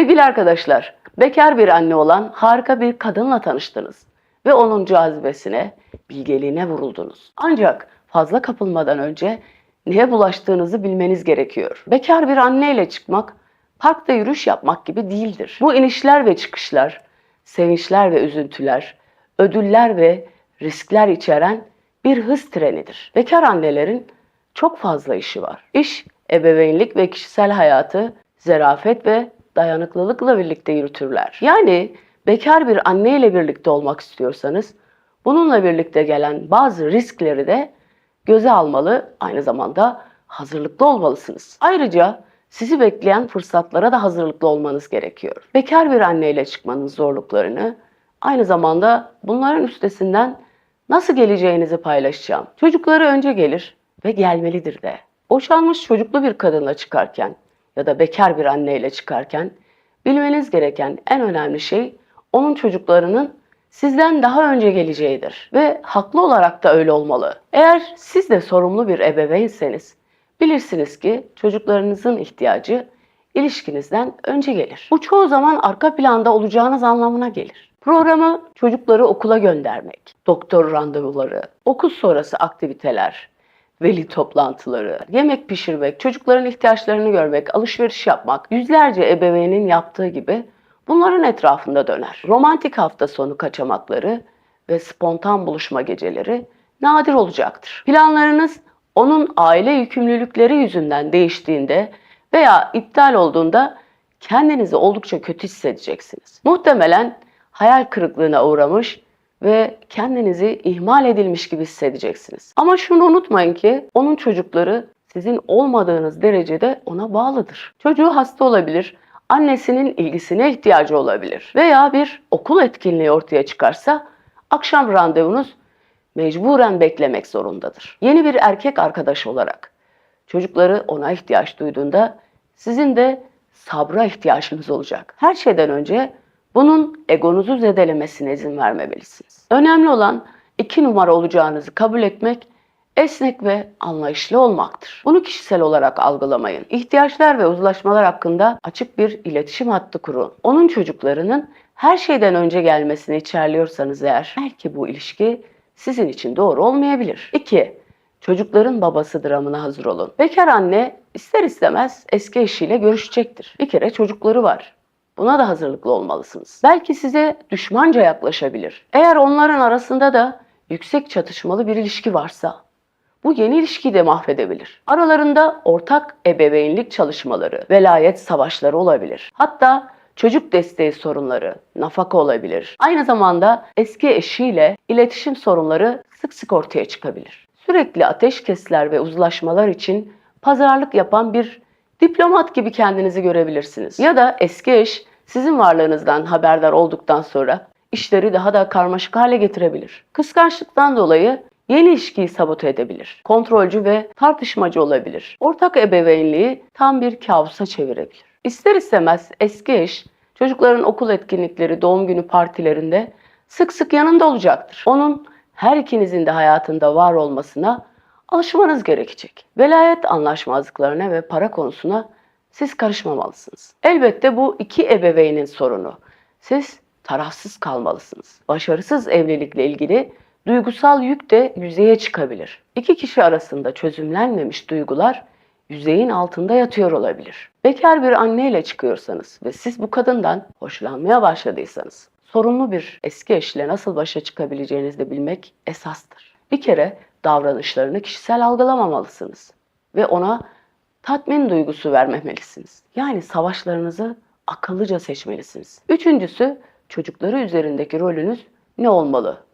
Sevgili arkadaşlar, bekar bir anne olan harika bir kadınla tanıştınız ve onun cazibesine, bilgeliğine vuruldunuz. Ancak fazla kapılmadan önce neye bulaştığınızı bilmeniz gerekiyor. Bekar bir anneyle çıkmak, parkta yürüyüş yapmak gibi değildir. Bu inişler ve çıkışlar, sevinçler ve üzüntüler, ödüller ve riskler içeren bir hız trenidir. Bekar annelerin çok fazla işi var. İş, ebeveynlik ve kişisel hayatı zerafet ve dayanıklılıkla birlikte yürütürler. Yani bekar bir anne ile birlikte olmak istiyorsanız bununla birlikte gelen bazı riskleri de göze almalı, aynı zamanda hazırlıklı olmalısınız. Ayrıca sizi bekleyen fırsatlara da hazırlıklı olmanız gerekiyor. Bekar bir anneyle çıkmanın zorluklarını, aynı zamanda bunların üstesinden nasıl geleceğinizi paylaşacağım. Çocukları önce gelir ve gelmelidir de. Boşanmış çocuklu bir kadınla çıkarken ya da bekar bir anneyle çıkarken bilmeniz gereken en önemli şey onun çocuklarının sizden daha önce geleceğidir ve haklı olarak da öyle olmalı. Eğer siz de sorumlu bir ebeveynseniz bilirsiniz ki çocuklarınızın ihtiyacı ilişkinizden önce gelir. Bu çoğu zaman arka planda olacağınız anlamına gelir. Programı çocukları okula göndermek, doktor randevuları, okul sonrası aktiviteler, veli toplantıları, yemek pişirmek, çocukların ihtiyaçlarını görmek, alışveriş yapmak, yüzlerce ebeveynin yaptığı gibi bunların etrafında döner. Romantik hafta sonu kaçamakları ve spontan buluşma geceleri nadir olacaktır. Planlarınız onun aile yükümlülükleri yüzünden değiştiğinde veya iptal olduğunda kendinizi oldukça kötü hissedeceksiniz. Muhtemelen hayal kırıklığına uğramış ve kendinizi ihmal edilmiş gibi hissedeceksiniz. Ama şunu unutmayın ki onun çocukları sizin olmadığınız derecede ona bağlıdır. Çocuğu hasta olabilir, annesinin ilgisine ihtiyacı olabilir veya bir okul etkinliği ortaya çıkarsa akşam randevunuz mecburen beklemek zorundadır. Yeni bir erkek arkadaş olarak çocukları ona ihtiyaç duyduğunda sizin de sabra ihtiyacınız olacak. Her şeyden önce bunun egonuzu zedelemesine izin vermemelisiniz. Önemli olan iki numara olacağınızı kabul etmek, esnek ve anlayışlı olmaktır. Bunu kişisel olarak algılamayın. İhtiyaçlar ve uzlaşmalar hakkında açık bir iletişim hattı kurun. Onun çocuklarının her şeyden önce gelmesini içerliyorsanız eğer belki bu ilişki sizin için doğru olmayabilir. 2. Çocukların babası dramına hazır olun. Bekar anne ister istemez eski eşiyle görüşecektir. Bir kere çocukları var. Buna da hazırlıklı olmalısınız. Belki size düşmanca yaklaşabilir. Eğer onların arasında da yüksek çatışmalı bir ilişki varsa bu yeni ilişkiyi de mahvedebilir. Aralarında ortak ebeveynlik çalışmaları, velayet savaşları olabilir. Hatta çocuk desteği sorunları, nafaka olabilir. Aynı zamanda eski eşiyle iletişim sorunları sık sık ortaya çıkabilir. Sürekli ateşkesler ve uzlaşmalar için pazarlık yapan bir diplomat gibi kendinizi görebilirsiniz. Ya da eski eş sizin varlığınızdan haberdar olduktan sonra işleri daha da karmaşık hale getirebilir. Kıskançlıktan dolayı yeni ilişkiyi sabote edebilir. Kontrolcü ve tartışmacı olabilir. Ortak ebeveynliği tam bir kabusa çevirebilir. İster istemez eski eş çocukların okul etkinlikleri, doğum günü partilerinde sık sık yanında olacaktır. Onun her ikinizin de hayatında var olmasına alışmanız gerekecek. Velayet anlaşmazlıklarına ve para konusuna siz karışmamalısınız. Elbette bu iki ebeveynin sorunu. Siz tarafsız kalmalısınız. Başarısız evlilikle ilgili duygusal yük de yüzeye çıkabilir. İki kişi arasında çözümlenmemiş duygular yüzeyin altında yatıyor olabilir. Bekar bir anneyle çıkıyorsanız ve siz bu kadından hoşlanmaya başladıysanız sorunlu bir eski eşle nasıl başa çıkabileceğinizi de bilmek esastır. Bir kere davranışlarını kişisel algılamamalısınız ve ona tatmin duygusu vermemelisiniz. Yani savaşlarınızı akıllıca seçmelisiniz. Üçüncüsü çocukları üzerindeki rolünüz ne olmalı?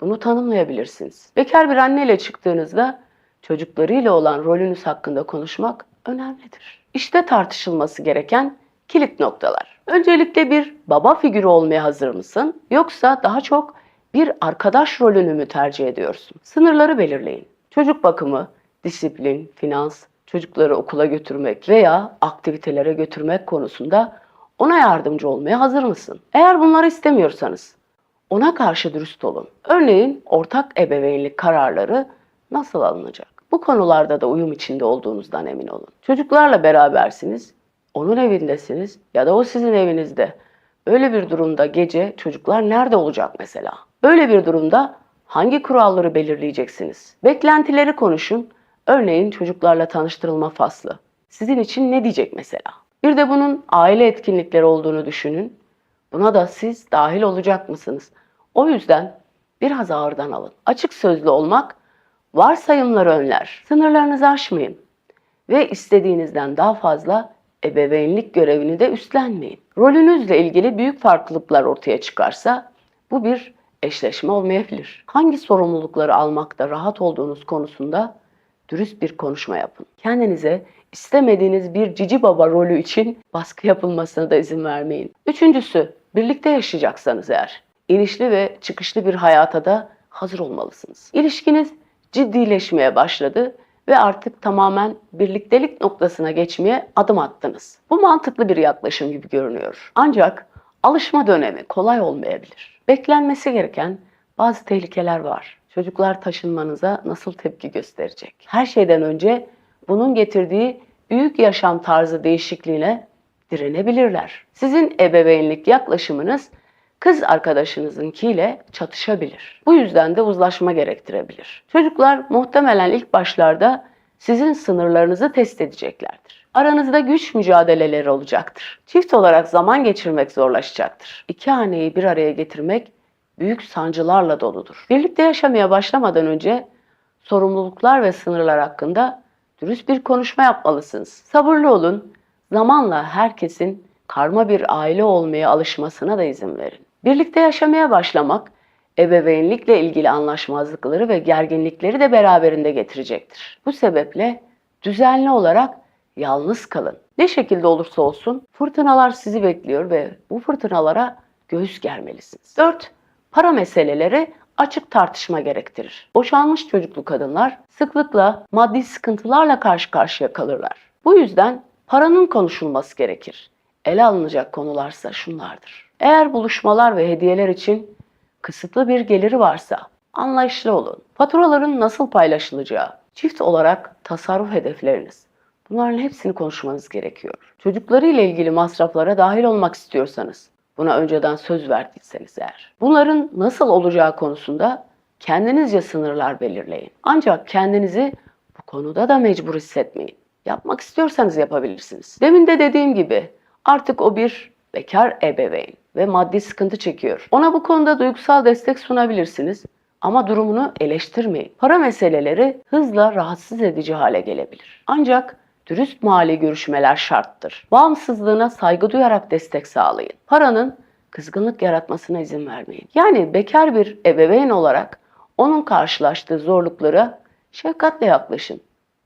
Bunu tanımlayabilirsiniz. Bekar bir anneyle çıktığınızda çocuklarıyla olan rolünüz hakkında konuşmak önemlidir. İşte tartışılması gereken kilit noktalar. Öncelikle bir baba figürü olmaya hazır mısın? Yoksa daha çok bir arkadaş rolünü mü tercih ediyorsun? Sınırları belirleyin. Çocuk bakımı, disiplin, finans, çocukları okula götürmek veya aktivitelere götürmek konusunda ona yardımcı olmaya hazır mısın? Eğer bunları istemiyorsanız ona karşı dürüst olun. Örneğin ortak ebeveynlik kararları nasıl alınacak? Bu konularda da uyum içinde olduğunuzdan emin olun. Çocuklarla berabersiniz. onun evindesiniz ya da o sizin evinizde. Böyle bir durumda gece çocuklar nerede olacak mesela? Böyle bir durumda hangi kuralları belirleyeceksiniz? Beklentileri konuşun. Örneğin çocuklarla tanıştırılma faslı. Sizin için ne diyecek mesela? Bir de bunun aile etkinlikleri olduğunu düşünün. Buna da siz dahil olacak mısınız? O yüzden biraz ağırdan alın. Açık sözlü olmak varsayımları önler. Sınırlarınızı aşmayın ve istediğinizden daha fazla ebeveynlik görevini de üstlenmeyin. Rolünüzle ilgili büyük farklılıklar ortaya çıkarsa bu bir eşleşme olmayabilir. Hangi sorumlulukları almakta rahat olduğunuz konusunda dürüst bir konuşma yapın. Kendinize istemediğiniz bir cici baba rolü için baskı yapılmasına da izin vermeyin. Üçüncüsü, birlikte yaşayacaksanız eğer, inişli ve çıkışlı bir hayata da hazır olmalısınız. İlişkiniz ciddileşmeye başladı ve artık tamamen birliktelik noktasına geçmeye adım attınız. Bu mantıklı bir yaklaşım gibi görünüyor. Ancak alışma dönemi kolay olmayabilir. Beklenmesi gereken bazı tehlikeler var. Çocuklar taşınmanıza nasıl tepki gösterecek? Her şeyden önce bunun getirdiği büyük yaşam tarzı değişikliğine direnebilirler. Sizin ebeveynlik yaklaşımınız kız arkadaşınızınkiyle çatışabilir. Bu yüzden de uzlaşma gerektirebilir. Çocuklar muhtemelen ilk başlarda sizin sınırlarınızı test edeceklerdir. Aranızda güç mücadeleleri olacaktır. Çift olarak zaman geçirmek zorlaşacaktır. İki haneyi bir araya getirmek büyük sancılarla doludur. Birlikte yaşamaya başlamadan önce sorumluluklar ve sınırlar hakkında dürüst bir konuşma yapmalısınız. Sabırlı olun. Zamanla herkesin karma bir aile olmaya alışmasına da izin verin. Birlikte yaşamaya başlamak ebeveynlikle ilgili anlaşmazlıkları ve gerginlikleri de beraberinde getirecektir. Bu sebeple düzenli olarak yalnız kalın. Ne şekilde olursa olsun fırtınalar sizi bekliyor ve bu fırtınalara göğüs germelisiniz. 4. Para meseleleri açık tartışma gerektirir. Boşanmış çocuklu kadınlar sıklıkla maddi sıkıntılarla karşı karşıya kalırlar. Bu yüzden paranın konuşulması gerekir. Ele alınacak konularsa şunlardır. Eğer buluşmalar ve hediyeler için kısıtlı bir geliri varsa anlayışlı olun. Faturaların nasıl paylaşılacağı, çift olarak tasarruf hedefleriniz. Bunların hepsini konuşmanız gerekiyor. Çocuklarıyla ilgili masraflara dahil olmak istiyorsanız, buna önceden söz verdiyseniz eğer. Bunların nasıl olacağı konusunda kendinizce sınırlar belirleyin. Ancak kendinizi bu konuda da mecbur hissetmeyin. Yapmak istiyorsanız yapabilirsiniz. Demin de dediğim gibi artık o bir bekar ebeveyn ve maddi sıkıntı çekiyor. Ona bu konuda duygusal destek sunabilirsiniz ama durumunu eleştirmeyin. Para meseleleri hızla rahatsız edici hale gelebilir. Ancak dürüst mali görüşmeler şarttır. Bağımsızlığına saygı duyarak destek sağlayın. Paranın kızgınlık yaratmasına izin vermeyin. Yani bekar bir ebeveyn olarak onun karşılaştığı zorluklara şefkatle yaklaşın.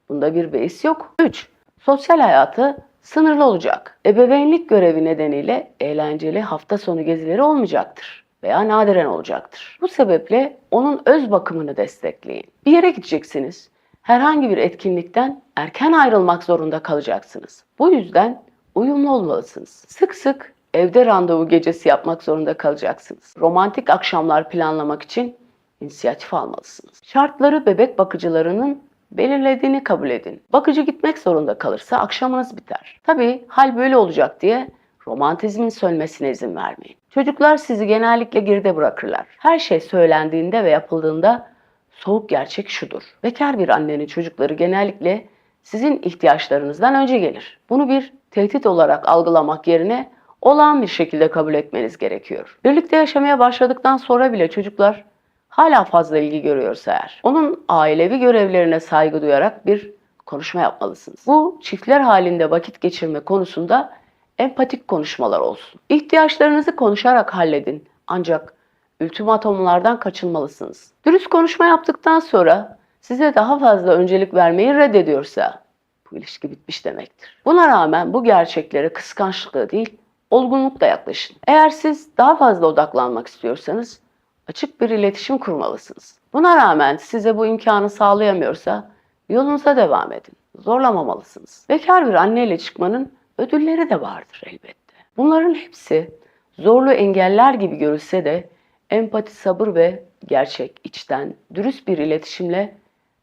Bunda bir beis yok. 3. Sosyal hayatı sınırlı olacak. Ebeveynlik görevi nedeniyle eğlenceli hafta sonu gezileri olmayacaktır veya nadiren olacaktır. Bu sebeple onun öz bakımını destekleyin. Bir yere gideceksiniz. Herhangi bir etkinlikten erken ayrılmak zorunda kalacaksınız. Bu yüzden uyumlu olmalısınız. Sık sık evde randevu gecesi yapmak zorunda kalacaksınız. Romantik akşamlar planlamak için inisiyatif almalısınız. Şartları bebek bakıcılarının belirlediğini kabul edin. Bakıcı gitmek zorunda kalırsa akşamınız biter. Tabii hal böyle olacak diye romantizmin sönmesine izin vermeyin. Çocuklar sizi genellikle geride bırakırlar. Her şey söylendiğinde ve yapıldığında soğuk gerçek şudur. Bekar bir annenin çocukları genellikle sizin ihtiyaçlarınızdan önce gelir. Bunu bir tehdit olarak algılamak yerine olağan bir şekilde kabul etmeniz gerekiyor. Birlikte yaşamaya başladıktan sonra bile çocuklar hala fazla ilgi görüyorsa eğer, onun ailevi görevlerine saygı duyarak bir konuşma yapmalısınız. Bu çiftler halinde vakit geçirme konusunda empatik konuşmalar olsun. İhtiyaçlarınızı konuşarak halledin. Ancak ultimatomlardan kaçınmalısınız. Dürüst konuşma yaptıktan sonra size daha fazla öncelik vermeyi reddediyorsa bu ilişki bitmiş demektir. Buna rağmen bu gerçeklere kıskançlıkla değil, olgunlukla yaklaşın. Eğer siz daha fazla odaklanmak istiyorsanız açık bir iletişim kurmalısınız. Buna rağmen size bu imkanı sağlayamıyorsa yolunuza devam edin. Zorlamamalısınız. Bekar bir anneyle çıkmanın ödülleri de vardır elbette. Bunların hepsi zorlu engeller gibi görülse de empati, sabır ve gerçek, içten, dürüst bir iletişimle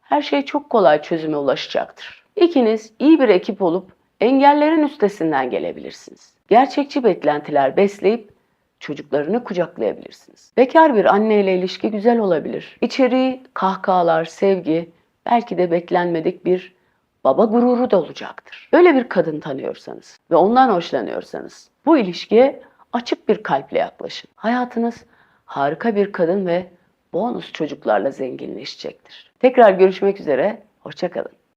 her şey çok kolay çözüme ulaşacaktır. İkiniz iyi bir ekip olup Engellerin üstesinden gelebilirsiniz. Gerçekçi beklentiler besleyip çocuklarını kucaklayabilirsiniz. Bekar bir anneyle ilişki güzel olabilir. İçeriği kahkahalar, sevgi, belki de beklenmedik bir baba gururu da olacaktır. Böyle bir kadın tanıyorsanız ve ondan hoşlanıyorsanız bu ilişkiye açık bir kalple yaklaşın. Hayatınız harika bir kadın ve bonus çocuklarla zenginleşecektir. Tekrar görüşmek üzere, hoşçakalın.